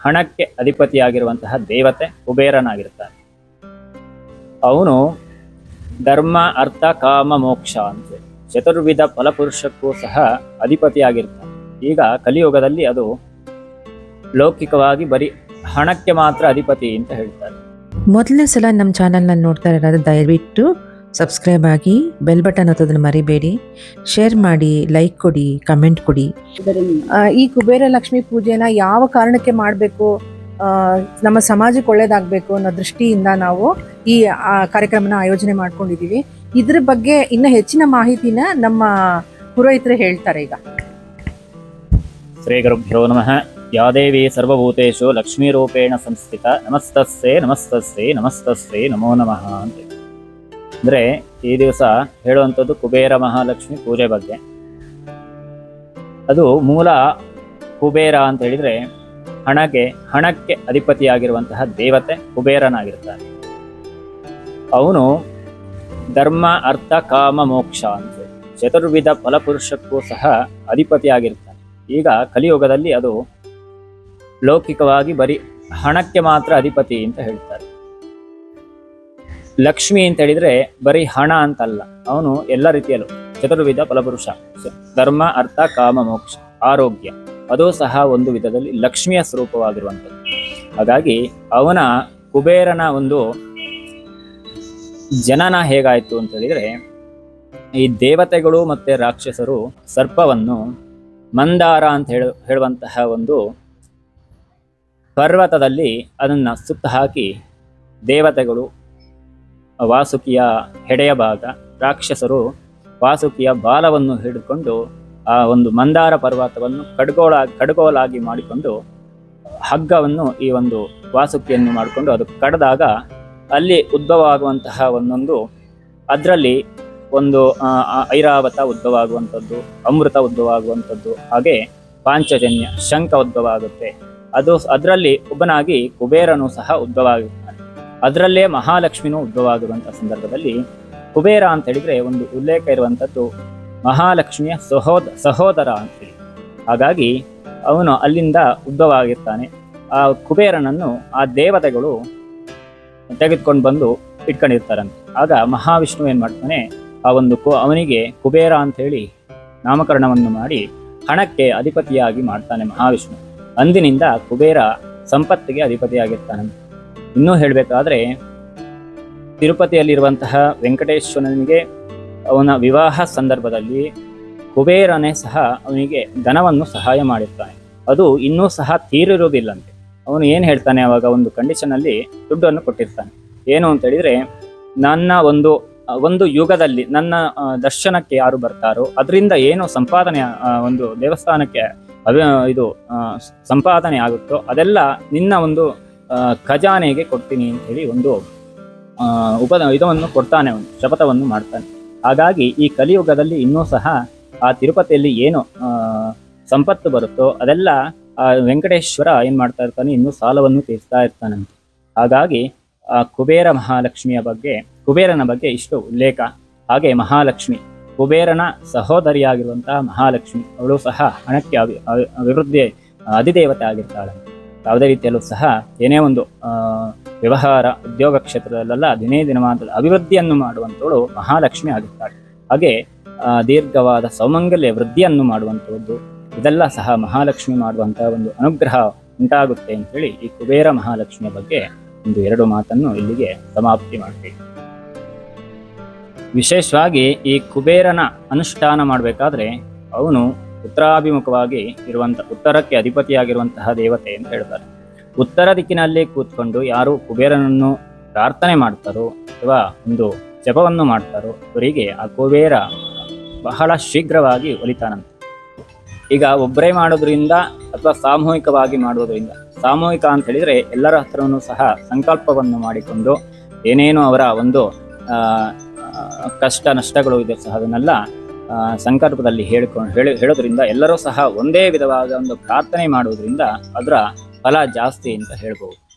ಹಣಕ್ಕೆ ಅಧಿಪತಿಯಾಗಿರುವಂತಹ ದೇವತೆ ಕುಬೇರನಾಗಿರ್ತಾನೆ ಅವನು ಧರ್ಮ, ಅರ್ಥ, ಕಾಮ, ಮೋಕ್ಷ ಅಂತ ಚತುರ್ವಿಧ ಫಲಪುರುಷಕ್ಕೂ ಸಹ ಅಧಿಪತಿಯಾಗಿರ್ತಾನೆ ಈಗ ಕಲಿಯುಗದಲ್ಲಿ ಅದು ಲೌಕಿಕವಾಗಿ ಬರೀ ಹಣಕ್ಕೆ ಮಾತ್ರ ಅಧಿಪತಿ ಅಂತ ಹೇಳ್ತಾರೆ. ಮೊದಲನೇ ಸಲ ನಮ್ಮ ಚಾನಲ್ನ ನೋಡ್ತಾ ಇರೋದು ದಯವಿಟ್ಟು ಸಬ್ಸ್ಕ್ರೈಬ್ ಆಗಿ ಬೆಲ್ ಬಟನ್ ಒತ್ತೋದನ್ನ ಮರಿಬೇಡಿ. ಶೇರ್ ಮಾಡಿ ಲೈಕ್ ಕೊಡಿ ಕಮೆಂಟ್ ಕೊಡಿ. ಆ, ಈ ಕುಬೇರ ಲಕ್ಷ್ಮಿ ಪೂಜೆನ ಯಾವ ಕಾರಣಕ್ಕೆ ಮಾಡಬೇಕು ನಮ್ಮ ಸಮಾಜಕ್ಕೆ ಒಳ್ಳೇದಾಗಬೇಕು ಅನ್ನೋ ದೃಷ್ಟಿಯಿಂದ ನಾವು ಈ ಆ, ಕಾರ್ಯಕ್ರಮನ ಆಯೋಜನೆ ಮಾಡ್ಕೊಂಡಿದ್ದೀವಿ ಇದ್ರ ಬಗ್ಗೆ ಇನ್ನು ಹೆಚ್ಚಿನ ಮಾಹಿತಿನ ನಮ್ಮ ಪುರೋಹಿತರು ಹೇಳ್ತಾರೆ ಈಗ. ಶ್ರೀ ಗುರುಭ್ಯೋ ನಮಃ ಯಾದೇವಿ ಸರ್ವಭೂತೇಶು ಲಕ್ಷ್ಮೀರೂಪೇಣ ಸಂಸ್ಥಿತ. ನಮಸ್ತಸ್ಸೇ ನಮಸ್ತಸ್ಸೇ ನಮಸ್ತಸ್ಸೇ ನಮೋ ನಮಃ ಅಂತ. ಅಂದ್ರೆ ಈ ದಿವಸ ಹೇಳುವಂಥದ್ದು ಕುಬೇರ ಮಹಾಲಕ್ಷ್ಮಿ ಪೂಜೆ ಬಗ್ಗೆ. ಅದು ಮೂಲ ಕುಬೇರ ಅಂತ ಹೇಳಿದ್ರೆ ಹಣಗೆ ಹಣಕ್ಕೆ ಅಧಿಪತಿಯಾಗಿರುವಂತಹ ದೇವತೆ ಕುಬೇರನಾಗಿರ್ತಾನೆ ಅವನು ಧರ್ಮ, ಅರ್ಥ, ಕಾಮ, ಮೋಕ್ಷ ಅಂತ ಚತುರ್ವಿಧ ಫಲಪುರುಷಕ್ಕೂ ಸಹ ಅಧಿಪತಿಯಾಗಿರ್ತಾನೆ ಈಗ ಕಲಿಯುಗದಲ್ಲಿ ಅದು ಲೌಕಿಕವಾಗಿ ಬರೀ ಹಣಕ್ಕೆ ಮಾತ್ರ ಅಧಿಪತಿ ಅಂತ ಹೇಳ್ತಾರೆ. ಲಕ್ಷ್ಮಿ ಅಂತ ಹೇಳಿದ್ರೆ ಬರೀ ಹಣ ಅಂತಲ್ಲ. ಅವನು ಎಲ್ಲ ರೀತಿಯಲ್ಲೂ ಚತುರ್ವಿಧ ಫಲಪುರುಷ. ಧರ್ಮ, ಅರ್ಥ, ಕಾಮ, ಮೋಕ್ಷ, ಆರೋಗ್ಯ. ಅದು ಸಹ ಒಂದು ವಿಧದಲ್ಲಿ ಲಕ್ಷ್ಮಿಯ ಸ್ವರೂಪವಾಗಿರುವಂಥದ್ದು. ಹಾಗಾಗಿ ಅವನ ಕುಬೇರನ ಒಂದು ಜನನ ಹೇಗಾಯ್ತು ಅಂತ ಹೇಳಿದ್ರೆ, ಈ ದೇವತೆಗಳು ಮತ್ತೆ ರಾಕ್ಷಸರು ಸರ್ಪವನ್ನು ಮಂದಾರ ಅಂತ ಹೇಳ, ಹೇಳುವಂತಹ ಒಂದು ಪರ್ವತದಲ್ಲಿ ಅದನ್ನು ಸುತ್ತ ಹಾಕಿ ದೇವತೆಗಳು ವಾಸುಕಿಯ ಹೆಡೆಯ ಭಾಗ. ರಾಕ್ಷಸರು ವಾಸುಕಿಯ ಬಾಲವನ್ನು ಹಿಡಿದುಕೊಂಡು ಆ ಒಂದು ಮಂದಾರ ಪರ್ವತವನ್ನು ಕಡ್ಗೋಳ, ಕಡ್ಗೋಲಾಗಿ ಮಾಡಿಕೊಂಡು ಹಗ್ಗವನ್ನು ಈ ಒಂದು ವಾಸುಕಿಯನ್ನು ಮಾಡಿಕೊಂಡು ಅದು ಕಡ್ದಾಗ ಅಲ್ಲಿ ಉದ್ಭವ ಆಗುವಂತಹ ಒಂದೊಂದು ಅದರಲ್ಲಿ ಒಂದು ಐರಾವತ ಉದ್ಭವ ಆಗುವಂಥದ್ದು ಅಮೃತ ಉದ್ಭವ ಆಗುವಂಥದ್ದು ಹಾಗೆ ಪಾಂಚಜನ್ಯ ಶಂಖ ಉದ್ಭವ ಆಗುತ್ತೆ. ಅದು ಅದರಲ್ಲಿ ಒಬ್ಬನಾಗಿ ಕುಬೇರನು ಸಹ ಉದ್ಭವ ಆಗುತ್ತಾನೆ ಅದರಲ್ಲೇ ಮಹಾಲಕ್ಷ್ಮಿನೂ ಉದ್ಭವ ಸಂದರ್ಭದಲ್ಲಿ ಕುಬೇರ ಅಂತ ಹೇಳಿದ್ರೆ ಒಂದು ಉಲ್ಲೇಖ ಇರುವಂಥದ್ದು ಮಹಾಲಕ್ಷ್ಮಿಯ ಸಹೋದ, ಸಹೋದರ ಅಂತೇಳಿ ಹಾಗಾಗಿ ಅವನು ಅಲ್ಲಿಂದ ಉದ್ಭವ ಆಗಿರ್ತಾನೆ ಆ ಕುಬೇರನನ್ನು ಆ ದೇವತೆಗಳು ತೆಗೆದುಕೊಂಡು ಬಂದು ಇಟ್ಕೊಂಡಿರ್ತಾರಂತೆ. ಆಗ ಮಹಾವಿಷ್ಣು ಏನು ಮಾಡ್ತಾನೆ, ಆ ಒಂದು ಕು, ಅವನಿಗೆ ಕುಬೇರ ಅಂತ ಹೇಳಿ ನಾಮಕರಣವನ್ನು ಮಾಡಿ ಹಣಕ್ಕೆ ಅಧಿಪತಿಯಾಗಿ ಮಾಡ್ತಾನೆ ಮಹಾವಿಷ್ಣು. ಅಂದಿನಿಂದ ಕುಬೇರ ಸಂಪತ್ತಿಗೆ ಅಧಿಪತಿಯಾಗಿರ್ತಾನೆ ಇನ್ನೂ ಹೇಳಬೇಕಾದ್ರೆ, ತಿರುಪತಿಯಲ್ಲಿರುವಂತಹ ವೆಂಕಟೇಶ್ವರನಿಗೆ ಅವನ ವಿವಾಹ ಸಂದರ್ಭದಲ್ಲಿ ಕುಬೇರನೇ ಸಹ ಅವನಿಗೆ ಧನವನ್ನು ಸಹಾಯ ಮಾಡಿರ್ತಾನೆ. ಅದು ಇನ್ನೂ ಸಹ ತೀರಿರುವುದಿಲ್ಲಂತೆ. ಅವನು ಏನು ಹೇಳ್ತಾನೆ ಅವಾಗ ಒಂದು ಕಂಡೀಷನಲ್ಲಿ ದುಡ್ಡನ್ನು ಕೊಟ್ಟಿರ್ತಾನೆ. ಏನು ಅಂತ ಹೇಳಿದರೆ, ನನ್ನ ಒಂದು ಒಂದು ಯುಗದಲ್ಲಿ ನನ್ನ ದರ್ಶನಕ್ಕೆ ಯಾರು ಬರ್ತಾರೋ, ಅದರಿಂದ ಏನು ಸಂಪಾದನೆ ಒಂದು ದೇವಸ್ಥಾನಕ್ಕೆ ಅವ ಇದು ಸಂಪಾದನೆ ಆಗುತ್ತೋ ಅದೆಲ್ಲ ನಿನ್ನ ಒಂದು ಖಜಾನೆಗೆ ಕೊಡ್ತೀನಿ ಅಂತ ಹೇಳಿ ಒಂದು ಉಪ ಇದನ್ನು ಕೊಡ್ತಾನೆ ಅವನು, ಶಪಥವನ್ನು ಮಾಡ್ತಾನೆ. ಹಾಗಾಗಿ ಈ ಕಲಿಯುಗದಲ್ಲಿ ಇನ್ನೂ ಸಹ ಆ ತಿರುಪತಿಯಲ್ಲಿ ಏನು ಸಂಪತ್ತು ಬರುತ್ತೋ ಅದೆಲ್ಲ ಆ ವೆಂಕಟೇಶ್ವರ ಏನು ಮಾಡ್ತಾ ಇರ್ತಾನೆ, ಇನ್ನೂ ಸಾಲವನ್ನು ತೀರಿಸ್ತಾ ಇರ್ತಾನಂತೆ. ಹಾಗಾಗಿ ಆ ಕುಬೇರ ಮಹಾಲಕ್ಷ್ಮಿಯ ಬಗ್ಗೆ, ಕುಬೇರನ ಬಗ್ಗೆ ಇಷ್ಟು ಉಲ್ಲೇಖ. ಹಾಗೆ ಮಹಾಲಕ್ಷ್ಮಿ, ಕುಬೇರನ ಸಹೋದರಿಯಾಗಿರುವಂತಹ ಮಹಾಲಕ್ಷ್ಮಿ, ಅವಳು ಸಹ ಹಣಕ್ಕೆ ಅಭಿ ಅಭಿ- ಅಭಿವೃದ್ಧಿ ಅಧಿದೇವತೆ ಆಗಿರ್ತಾಳೆ ಯಾವುದೇ ರೀತಿಯಲ್ಲೂ ಸಹ ಏನೇ ಒಂದು ವ್ಯವಹಾರ, ಉದ್ಯೋಗ ಕ್ಷೇತ್ರದಲ್ಲೆಲ್ಲ ದಿನೇ ದಿನಮಾನದಲ್ಲಿ ಅಭಿವೃದ್ಧಿಯನ್ನು ಮಾಡುವಂಥವಳು ಮಹಾಲಕ್ಷ್ಮಿ ಆಗುತ್ತಾಳೆ ಹಾಗೆ ದೀರ್ಘವಾದ ಸೌಮಂಗಲ್ಯ ವೃದ್ಧಿಯನ್ನು ಮಾಡುವಂಥದ್ದು, ಇದೆಲ್ಲ ಸಹ ಮಹಾಲಕ್ಷ್ಮಿ ಮಾಡುವಂತಹ ಒಂದು ಅನುಗ್ರಹ ಉಂಟಾಗುತ್ತೆ ಅಂತೇಳಿ ಈ ಕುಬೇರ ಮಹಾಲಕ್ಷ್ಮಿಯ ಬಗ್ಗೆ ಒಂದು ಎರಡು ಮಾತನ್ನು ಇಲ್ಲಿಗೆ ಸಮಾಪ್ತಿ ಮಾಡ್ತೀವಿ. ವಿಶೇಷವಾಗಿ ಈ ಕುಬೇರನ ಅನುಷ್ಠಾನ ಮಾಡಬೇಕಾದ್ರೆ ಅವನು ಉತ್ತರಾಭಿಮುಖವಾಗಿ ಇರುವಂಥ, ಉತ್ತರಕ್ಕೆ ಅಧಿಪತಿಯಾಗಿರುವಂತಹ ದೇವತೆ ಅಂತ ಹೇಳ್ತಾರೆ. ಉತ್ತರ ದಿಕ್ಕಿನಲ್ಲಿ ಕೂತ್ಕೊಂಡು ಯಾರು ಕುಬೇರನನ್ನು ಪ್ರಾರ್ಥನೆ ಮಾಡ್ತಾರೋ ಅಥವಾ ಒಂದು ಜಪವನ್ನು ಮಾಡ್ತಾರೋ ಅವರಿಗೆ ಆ ಕುಬೇರ ಬಹಳ ಶೀಘ್ರವಾಗಿ ಒಲಿತಾನಂತೆ. ಈಗ ಒಬ್ಬರೇ ಮಾಡೋದ್ರಿಂದ ಅಥವಾ ಸಾಮೂಹಿಕವಾಗಿ ಮಾಡೋದ್ರಿಂದ ಸಾಮೂಹಿಕ ಅಂತ ಹೇಳಿದರೆ ಎಲ್ಲರ ಹತ್ರನೂ ಸಹ ಸಂಕಲ್ಪವನ್ನು ಮಾಡಿಕೊಂಡು ಏನೇನು ಅವರ ಒಂದು ಕಷ್ಟ ನಷ್ಟಗಳು ಇದೆ ಸಹ ಅದನ್ನೆಲ್ಲ ಸಂಕಲ್ಪದಲ್ಲಿ ಹೇಳ್ಕೊಂಡು ಹೇಳಿ ಹೇಳೋದ್ರಿಂದ ಎಲ್ಲರೂ ಸಹ ಒಂದೇ ವಿಧವಾದ ಒಂದು ಪ್ರಾರ್ಥನೆ ಮಾಡುವುದರಿಂದ ಅದರ ಫಲ ಜಾಸ್ತಿ ಅಂತ ಹೇಳ್ಬೋದು.